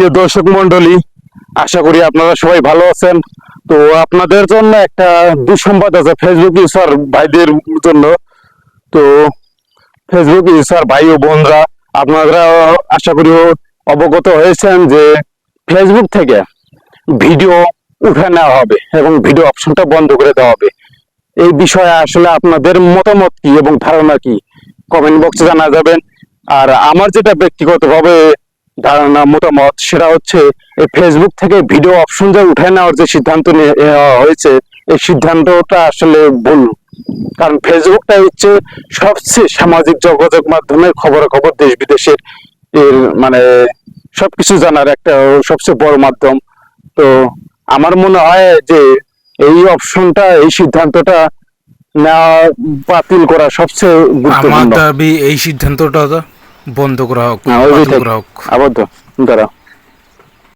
প্রিয় দর্শক মন্ডলী আশা করি আপনারা সবাই ভালো আছেন। তো আপনাদের জন্য একটা দুঃসংবাদ আছে ফেসবুক ইউজার ভাইদের জন্য। তো ফেসবুক ইউজার ভাই ও বোনরা, আপনারা আশা করি অবগত হয়েছেন যে ফেসবুক থেকে ভিডিও উঠে নেওয়া হবে এবং ভিডিও অপশনটা বন্ধ করে দেওয়া হবে। এই বিষয়ে আসলে আপনাদের মতামত কি এবং ধারণা কি? কমেন্ট বক্সে জানা যাবেন। আর আমার যেটা ব্যক্তিগতভাবে ধারণা মতামত সেটা হচ্ছে এই ফেসবুক থেকে ভিডিও অপশন যে উঠে নেওয়ার যে সিদ্ধান্ত নেওয়া হয়েছে এই সিদ্ধান্তটা আসলে ভুল। কারণ ফেসবুকটা হচ্ছে সবচেয়ে সামাজিক যোগাযোগ মাধ্যমের খবর খবর দেশ বিদেশের এর মানে সবকিছু জানার একটা সবচেয়ে বড় মাধ্যম। তো আমার মনে হয় যে এই অপশনটা এই সিদ্ধান্তটা নেওয়া বাতিল করা সবচেয়ে গুরুত্বপূর্ণ। আমার দাবি এই সিদ্ধান্তটা বন্ধ গ্রাহক হ্যাঁ, ওই বাতিল থেকে। করা হোক আবদ্ধ দাঁড়া